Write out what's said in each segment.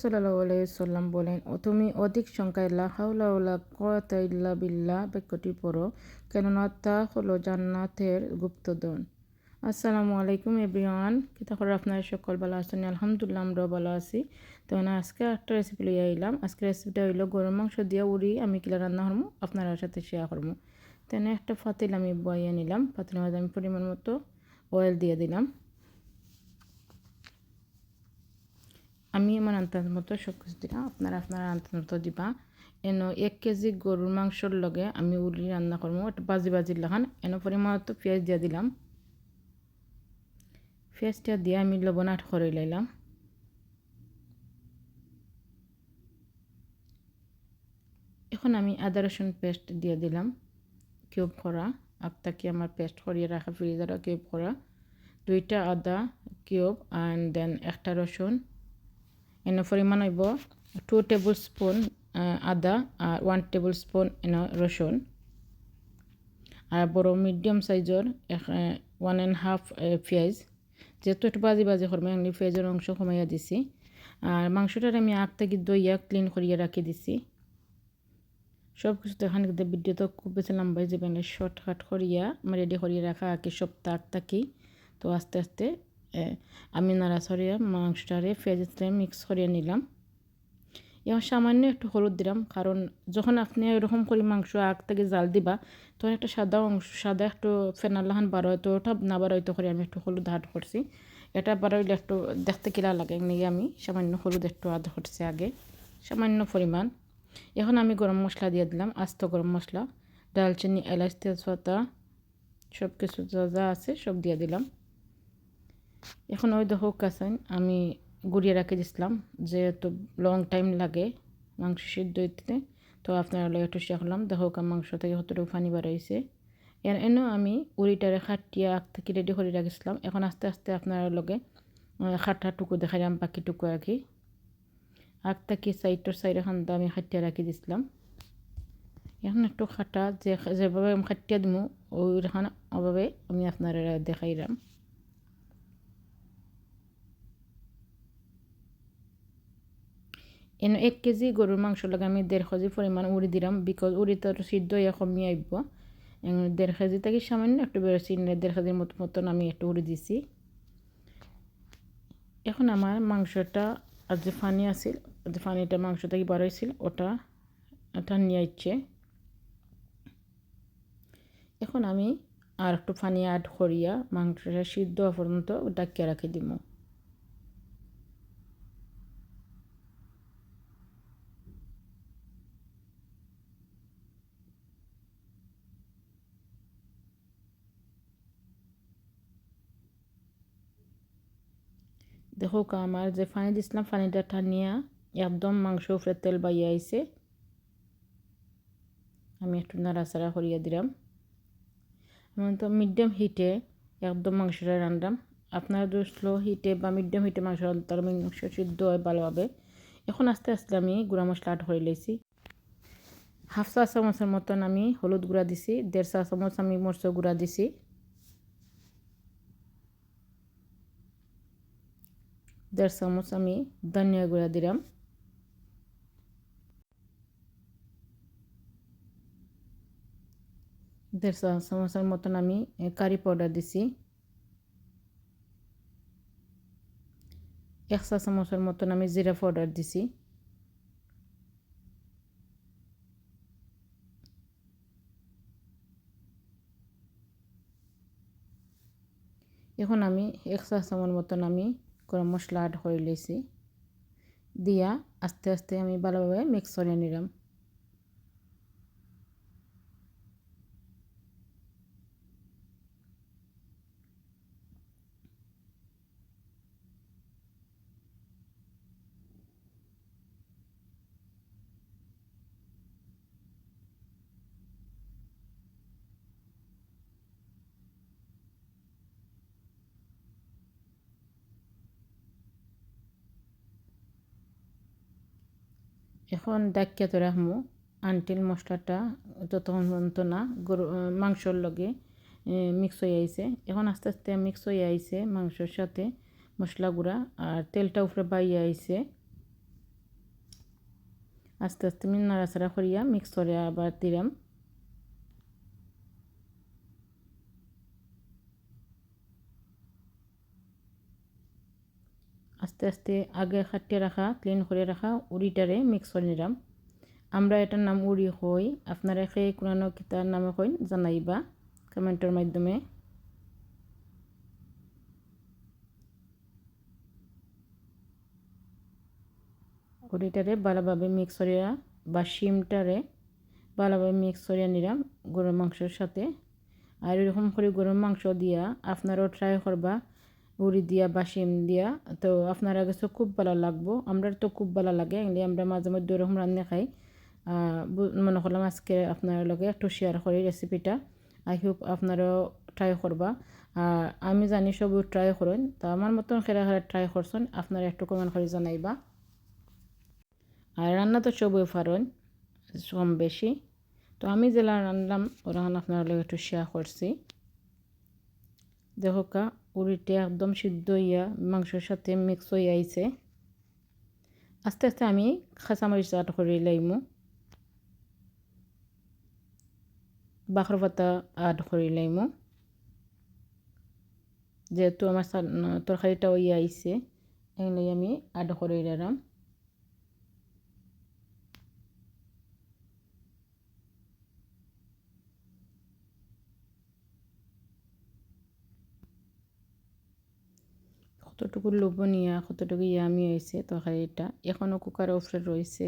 সাল্লাম বলেন ও তুমি অধিক সংখ্যায় লাহাউলা কয়তা ইল্লা বিল্লাহ বাক্যটি পড়ো কেননা তা হলো জান্নাতের গুপ্তধন আসসালামু আলাইকুম এভরিওয়ান কিতা করে আপনারা সকল ভালো আছেন আলহামদুলিল্লাহ আমরাও ভালো আছি তো আজকে একটা রেসিপি লইয়া আইলাম আজকে রেসিপিটা হইল গরুর মাংস দিয়ে উড়ি আমি কিলা রান্না করব আপনার সাথে শেয়ার করব তেনে একটা ফাতিল আমি বইয়ে নিলাম ফাতিলের মধ্যে আমি পরিমাণ মতো অয়েল দিয়ে দিলাম আমি আমার আন্তাজ মতো সব কিছু দিলাম, আপনারা আপনারা আন্তাজ মতো দিবা। এন এক কেজি গরুর মাংসর লগে আমি উলি রান্না করব, একটা বাজি বাজি লাগান। এন পরিমাণ তো পেঁয়াজ দিয়ে দিলাম। পেঁয়াজটা দিয়ে আমি লবণ আট করে লাইলাম। এখন আমি আদা রসুন পেস্ট দিয়ে দিলাম। কিউব করা। আপনাকে আমার পেস্ট করিয়ে রাখা ফ্রিজারও কিউব করা। দুইটা আদা কিউব অ্যান্ড দেন একটা রসুন। এনে পরিমাণ হইব টু টেবিল স্পুন আদা আর ওয়ান টেবিল স্পুন এনে রসুন আর বড় মিডিয়াম সাইজর ওয়ান অ্যান্ড হাফ পেঁয়াজ যেহেতু একটু বাজি বাজি করব এমনি পেঁয়াজের অংশ কমাইয়া দিছি। আর মাংসটার আমি আগ থেকে দইয়া ক্লিন করিয়া রাখি দিছি। সব কিছু দেখান ভিডিও তো খুব বেশি লম্বাই যাবে শর্টকাট করিয়া রেডি করিয়া রাখা আগে সব তাক থাকি। তো আস্তে আস্তে আমি নাড়াছড়িয়া মাংসটারে পেঁয়াজতে মিক্স করিয়ে নিলাম। এবং সামান্য একটু হলুদ দিলাম, কারণ যখন আপনি এরকম করে মাংস আগ থেকে জাল দিবা, তখন একটা সাদা অংশ, সাদা একটু ফেনাল্লাহান বার হয় তো ওটা না বার হইতে করে আমি একটু হলুদ হাট করছি। এটা বার হইলে একটু দেখতে কিলা লাগে নিয়ে আমি সামান্য হলুদ একটু আদ করছি আগে, সামান্য পরিমাণ। এখন আমি গরম মশলা দিয়ে দিলাম, আস্ত গরম মশলা ডালচিনি এলাচ, তেজপাতা সব কিছু যা যা আছে সব দিয়ে দিলাম। এখন ওই দেখো কাছেন, আমি গুড়িয়ে রাখে দিছিলাম যেহেতু লং টাইম লাগে মাংস সিদ্ধ দিতে তো আপনারা লগে একটু শেয়ার করলাম দেখো মাংস থেকে কতটুকু পানি বাড়াইছে এর এনেও আমি উড়িটারে খাটিয়া আগ থেকে রেডি করে রাখিছিলাম এখন আস্তে আস্তে আপনার লগে খাটা টুকু দেখাইলাম বাকি টুকু রাখি আগ থেকে সাইডটার সাইড এখন আমি খাটিয়া রাখি দিছিলাম এখন একটু খাটা, যে, যেভাবে আমি খাটিয়া দিব ওই ওভাবে আমি আপনারা দেখাইলাম। এন এক কেজি গরুর মাংস লাগে আমি দেড় কেজি পরিমাণ উড়ি দিলাম বিকজ উড়ি তো সিদ্ধ হয়ে কমিয়ে আইব দেড় কেজি থেকে সামান্য একটু বেরোছি দেড় কেজির মতো মতন আমি একটু উড়ি দিছি। এখন আমার মাংসটা আর যে ফানি আছিল যে ফানিটা মাংস থেকে বার হয়েছিল ওটা ওটা নিয়ে ইচ্ছে এখন আমি আর একটু ফানি অ্যাড করিয়া মাংসটা সিদ্ধ পর্যন্ত ডাকিয়ে রাখি দিব দেখো আমার যে পানি দিছিলাম পানিটা ঠানিয়া একদম মাংস উপরে তেল বাইয়ে আইছে। আমি একটু নাড়াচাড়া করিয়া দিলাম। আমি তো মিডিয়াম হিটে একদম মাংসটা রান্নাম আপনারা যদি স্লো হিটে বা মিডিয়াম হিটে মাংস তার মাংস সিদ্ধ হয় ভালোভাবে। এখন আস্তে আস্তে আমি গুঁড়া মশলা আট করে লইছি হাফ চা চামচের মতন আমি হলুদ গুঁড়া দিছি, দেড় চা চামচ আমি মরচ গুঁড়া দিছি। দেড় চামচ আমি ধনিয়া গুঁড়া দিলাম। দেড় চামচের মতন আমি কারি পাউডার দিছি। এক চা মতন আমি জিরা পাউডার দিছি। এখন আমি এক চা মতন আমি গরম মশলা অ্যাড করে লেছি। দিয়া আস্তে আস্তে আমি ভালোভাবে মিক্স করে নিলাম। এখন ডাকিয়া তো রাখব আনটিল মশলাটা যতক্ষণ পর্যন্ত না মাংসর লগে মিক্স হয়ে আইছে। এখন আস্তে আস্তে মিক্স হয়ে আইছে মাংসর সাথে মশলা গুঁড়া আর তেলটা উপরে বাইয়ে আইছে। আস্তে আস্তে আমি নাড়াচাড়া করিয়া মিক্স করে আবার দিলাম। আস্তে আস্তে আগে খাটিয়ে রাখা ক্লিন করে রাখা উড়িটারে মিক্স করে নিলাম। আমরা এটার নাম উড়ি হই। আপনারা খেয়ে কোনো কিতার নামে হইন জানাইবা কমেন্টের মাধ্যমে। উড়িটারে ভালোভাবে মিক্স করিয়া বা শিমটারে ভালোভাবে মিক্স করিয়া নিলাম গরুর মাংসের সাথে। আর এরকম করে গরুর মাংস দিয়া আপনারাও ট্রাই করবা। উড়ি দিয়া বা শিম দিয়া, তো আপনারা কাছে খুব ভালো লাগবো। আমরা তো খুব ভালো লাগে এগুলি আমরা মাঝে মধ্যে ওরকম রান্না খাই। মনে করলাম আজকে আপনার লগে একটু শেয়ার করি রেসিপিটা আই হোপ আপনারাও ট্রাই করবা। আর আমি জানি সব ট্রাই করেন, তো আমার মতন খেলা খেলা ট্রাই করছেন, আপনারা একটু কমেন্ট করে জানাইবা। আর রান্না তো সবই পারেন, কম বেশি। তো আমি যেলা রান্নাম ওরা আপনার লগে একটু শেয়ার করছি। দেখো কা উড়িটা একদম সিদ্ধ হইয়া মাংসের সাথে মিক্স হয়ে আইছে। আস্তে আস্তে আমি খাঁচামরিচ আট করে লাইমু। বাখর পাতা আট করে লাইমু। যেহেতু আমার তরকারিটা ওই আইছে এগুলোই আমি আট করে দিলাম কতটুকু লোভনীয় কতটুকু ইয়ামি হয়েছে তরকারিটা এখনও কুকারের উপরে রয়েছে।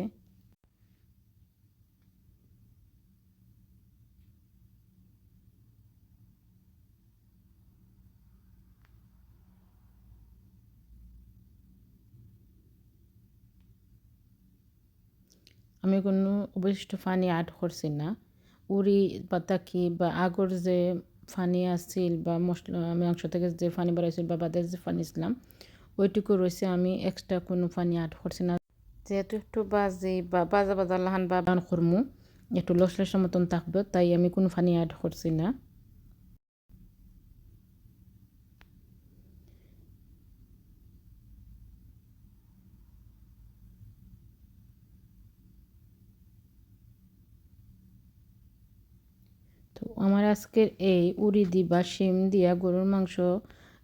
আমি কোনো অবশিষ্ট পানি অ্যাড করছি না। উড়ি পাতাকি বা আগর যে ফানি আসছিল বা মশলা মাংস থেকে যে ফানি বাড়াইছিল বা বাদের যে ফানি ছিলাম, ওইটুকু রয়েছে, আমি এক্সট্রা কোনো ফানি অ্যাড করছি না। যেহেতু একটু বাজি বা বাজা বাজা লাহান বা বান করমু, একটু লসলসের মতন থাকবে, তাই আমি কোনো ফানি অ্যাড করছি না। আমার আজকের এই উড়ি দি বা শিম দিয়া গরুর মাংস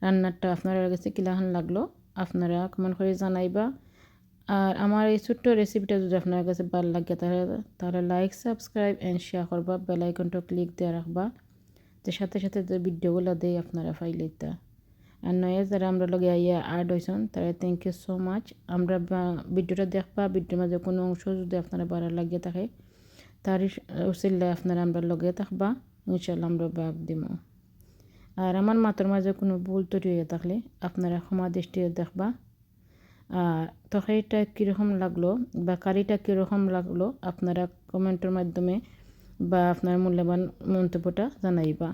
রান্নাটা আপনার কাছে কিলাহান লাগল? আপনারা কমেন্ট করে জানাইবা। আর আমার এই ছোট্ট রেসিপিটা যদি আপনার কাছে ভালো লাগে, তাহলে তাহলে লাইক সাবস্ক্রাইব অ্যান্ড শেয়ার করবা। বেল আইকনটা ক্লিক দিয়ে রাখবা। যে সাথে সাথে যে ভিডিওগুলো দেয় আপনারা ফাইলেতা আর নয় যারা আমরা লগে আইয়া আর্ট হয়েছেন তারা থ্যাংক ইউ সো মাচ আমরা ভিডিওটা দেখবা ভিডিওর মাঝে কোনো অংশ যদি আপনারা ভালো লাগিয়ে থাকে, তার উচিল্লায় আপনারা আমরা লগে থাকবা। ইনশাল্লাহ আমরা বাগ দিব আর আমার মাতর মাঝে কোনো ভুল তৈরি হয়ে থাকলে আপনারা ক্ষমা দৃষ্টি দেখবা আর তরকারিটা কীরকম লাগল বা কারিটা কীরকম লাগল আপনারা কমেন্টের মাধ্যমে বা আপনার মূল্যবান মন্তব্যটা জানাইবা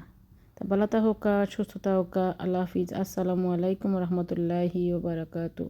তা ভালো হোকা সুস্থতা হোকা আল্লাহ হাফিজ আসসালামু আলাইকুম রহমতুল্লাহি বারাকাতু